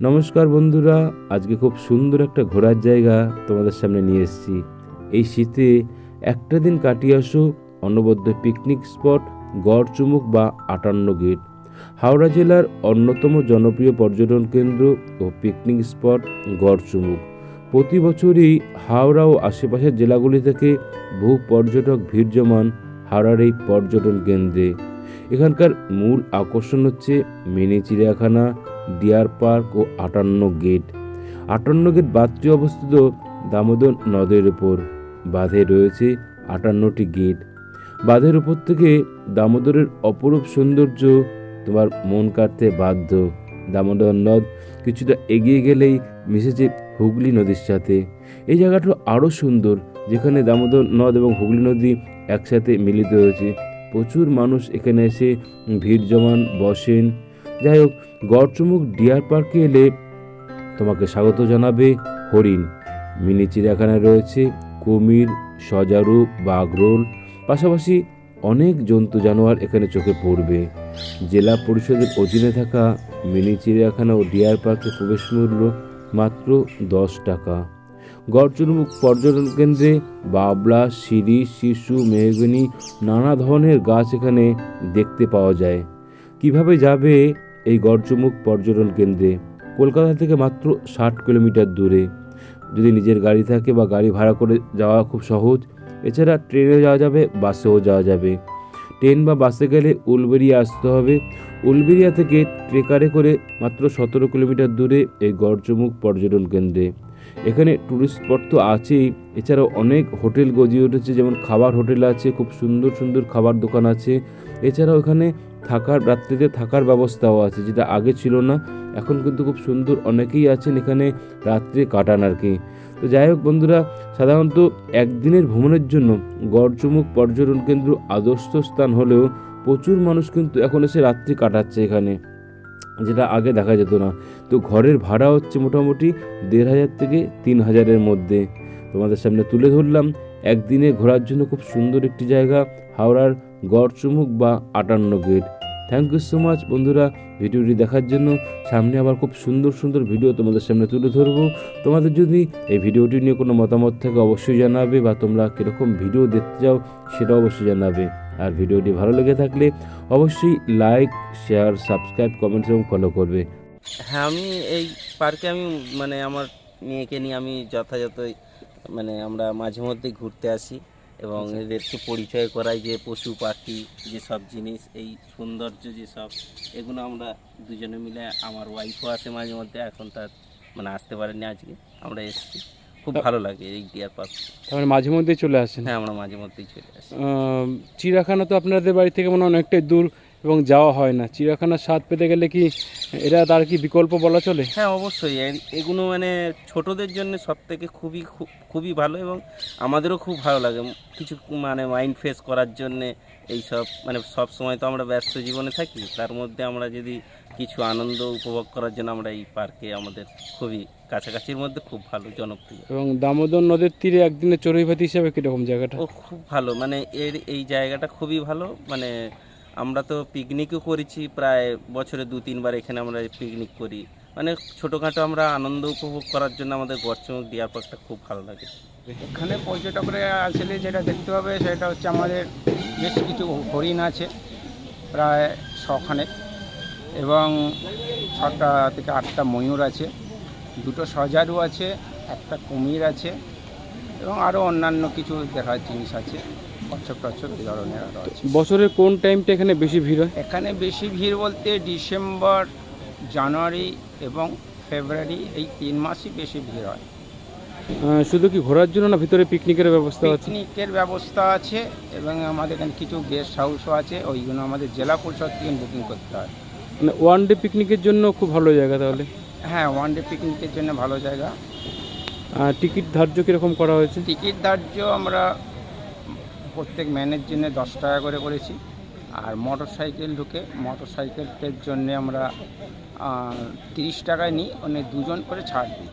নমস্কার বন্ধুরা, আজকে খুব সুন্দর একটা ঘোরার জায়গা তোমাদের সামনে নিয়ে এসেছি। এই শীতে একটা দিন কাটিয়ে আসো, অনবদ্য পিকনিক স্পট গড়চুমুক বা আটান্ন গেট হাওড়া জেলার অন্যতম জনপ্রিয় পর্যটন কেন্দ্র ও পিকনিক স্পট গড়চুমুক। প্রতি বছরই হাওড়া ও আশেপাশের জেলাগুলি থেকে বহু পর্যটক ভিড় জমান হাওড়ার এই পর্যটন কেন্দ্রে। এখানকার মূল আকর্ষণ হচ্ছে মিনি চিড়িয়াখানা, ডিয়ার পার্ক ও আটান্ন গেট। আটান্ন গেট বাঁধটি অবস্থিত দামোদর নদের উপর। বাঁধে রয়েছে আটান্নটি গেট। বাঁধের উপর থেকে দামোদরের অপরূপ সৌন্দর্য তোমার মন কাটতে বাধ্য। দামোদর নদ কিছুটা এগিয়ে গেলেই মিশেছে হুগলি নদীর সাথে। এই জায়গাটা আরও সুন্দর, যেখানে দামোদর নদ এবং হুগলি নদী একসাথে মিলিত হয়েছে। প্রচুর মানুষ এখানে এসে ভিড় জমান, বসেন। যাই হোক, গড়চুমুক ডিয়ার পার্কে এলে তোমাকে স্বাগত জানাবে হরিণ। মিনি চিড়িয়াখানায় রয়েছে, কুমির, সজারু বাঘরোল পাশাপাশি অনেক জন্তু জানোয়ার এখানে চোখে পড়বে। জেলা পরিষদের অধীনে থাকা মিনি চিড়িয়াখানা ও ডিয়ার পার্কে প্রবেশ মূল্য মাত্র দশ টাকা। গড়চুরমুখ পর্যটন কেন্দ্রে বাবলা, সিঁড়ি, শিশু, মেহগনি, নানা ধরনের গাছ এখানে দেখতে পাওয়া যায়। কীভাবে যাবে এই গড়চুমুখ পর্যটন কেন্দ্রে? কলকাতা থেকে মাত্র ষাট কিলোমিটার দূরে। যদি নিজের গাড়ি থাকে বা গাড়ি ভাড়া করে যাওয়া খুব সহজ, এছাড়া ট্রেনে যাওয়া যাবে, বাসেও যাওয়া যাবে। ট্রেন বা বাসে গেলে উলবেরিয়া আসতে হবে। উলবেরিয়া থেকে ট্রেকারে করে মাত্র সতেরো কিলোমিটার দূরে এই গড়চমুখ পর্যটন কেন্দ্রে। এখানে ট্যুরিস্ট স্পট তো আছেই। এছাড়াও অনেক হোটেল গজিয়ে উঠেছে, যেমন খাবার হোটেল আছে, খুব সুন্দর সুন্দর খাবার দোকান আছে। এছাড়াও এখানে থাকার, রাত্রিতে থাকার ব্যবস্থাও আছে, যেটা আগে ছিল না, এখন কিন্তু খুব সুন্দর অনেকেই আছেন এখানে রাত্রে কাটান আর কি তো যাই হোক বন্ধুরা, সাধারণত একদিনের ভ্রমণের জন্য গড়চুমুক পর্যটন কেন্দ্র আদর্শ স্থান হলেও প্রচুর মানুষ কিন্তু এখন এসে রাত্রি কাটাচ্ছে এখানে। যেটা আগে দেখা যেত না। তো ঘরের ভাড়া হচ্ছে মোটামুটি দেড় হাজার থেকে তিন হাজারের মধ্যে। তোমাদের সামনে তুলে ধরলাম। একদিনে ঘোরার জন্য খুব সুন্দর একটি জায়গা, হাওড়ার গড়চুমুক বা আটান্ন gate. Thank you so much বন্ধুরা ভিডিওটি দেখার জন্য। সামনে আবার খুব সুন্দর সুন্দর ভিডিও তোমাদের সামনে তুলে ধরবো। তোমাদের যদি এই ভিডিওটি নিয়ে কোনো মতামত থাকে অবশ্যই জানাবে বা তোমরা কীরকম ভিডিও দেখতে চাও সেটা অবশ্যই জানাবে। আর ভিডিওটি ভালো লেগে থাকলে অবশ্যই লাইক শেয়ার সাবস্ক্রাইব কমেন্টস এবং ফলো করবে। হ্যাঁ আমি এই পার্কে আমি মানে আমার মেয়েকে নিয়ে আমি যথাযথই মানে আমরা মাঝে মধ্যেই ঘুরতে আসি এবং এদেরকে পরিচয় করাই যে পশু পাখি যেসব জিনিস এই সৌন্দর্য যেসব এগুলো আমরা দুজনে মিলে আমার ওয়াইফও আসে মাঝে মধ্যে এখন তার মানে আসতে পারেনি আজকে আমরা এসেছি। খুব ভালো লাগে এই ডিয়ার পার্ক তার মানে মাঝে মধ্যেই চলে আসেন? হ্যাঁ আমরা মাঝে মধ্যেই চলে আসি। চিড়িয়াখানা তো আপনাদের বাড়ি থেকে মনে অনেকটাই দূর। এবং যাওয়া হয় না। চিড়িয়াখানার স্বাদ পেতে গেলে কি এটা তার কি বিকল্প বলা চলে? হ্যাঁ অবশ্যই। এগুলো মানে ছোটদের জন্য সব থেকে খুবই খুবই ভালো এবং আমাদেরও খুব ভালো লাগে। কিছু মানে মাইন্ড ফ্রেশ করার জন্যে এই সব মানে সব সময় তো আমরা ব্যস্ত জীবনে থাকি। তার মধ্যে আমরা যদি কিছু আনন্দ উপভোগ করার জন্য আমরা এই পার্কে আমাদের খুবই কাছাকাছির মধ্যে খুব ভালো জনপ্রিয়। এবং দামোদর নদের তীরে একদিনে চড়ুইভাতি হিসাবে কীরকম জায়গাটা? ও খুব ভালো। মানে এর এই জায়গাটা খুবই ভালো। মানে আমরা তো পিকনিকও করেছি প্রায় বছরে দু, তিনবার এখানে আমরা পিকনিক করি। মানে ছোটোখাটো আমরা আনন্দ উপভোগ করার জন্য আমাদের গড়চমক ডিয়ার পার্কটা খুব ভালো লাগে। এখানে পর্যটকরা আসলে যেটা দেখতে পাবে সেটা হচ্ছে আমাদের বেশ কিছু হরিণ আছে, প্রায় ছখানেক এবং ছটা থেকে আটটা ময়ূর আছে, দুটো সজারু আছে, একটা কুমির আছে এবং আরও অন্যান্য কিছু দেখার জিনিস আছে। কচ্ছপ টচ্ছপ এই ধরনের আরও আছে। বছরের কোন টাইমটা এখানে বেশি ভিড় হয়? এখানে বেশি ভিড় বলতে ডিসেম্বর জানুয়ারি এবং ফেব্রুয়ারি এই তিন মাসই বেশি ভিড় হয়। আহ, শুধু কি ঘোরার জন্য না ভিতরে পিকনিকের ব্যবস্থা আছে? পিকনিকের ব্যবস্থা আছে এবং আমাদের এখানে কিছু গেস্ট হাউসও আছে ওইগুলো আমাদের জেলা পরিষদ থেকে বুকিং করতে হয়। মানে ওয়ান ডে পিকনিকের জন্য খুব ভালো জায়গা তাহলে? হ্যাঁ ওয়ান ডে পিকনিকের জন্য ভালো জায়গা। টিকিট ধার্য কীরকম করা হয়েছে? টিকিট ধার্য আমরা প্রত্যেক ম্যানের জন্য দশ টাকা করে করেছি। আর মোটর সাইকেল ঢুকে মোটর সাইকেলের জন্যে আমরা তিরিশ টাকায় নিই অনেক দুজন করে ছাড় দিই।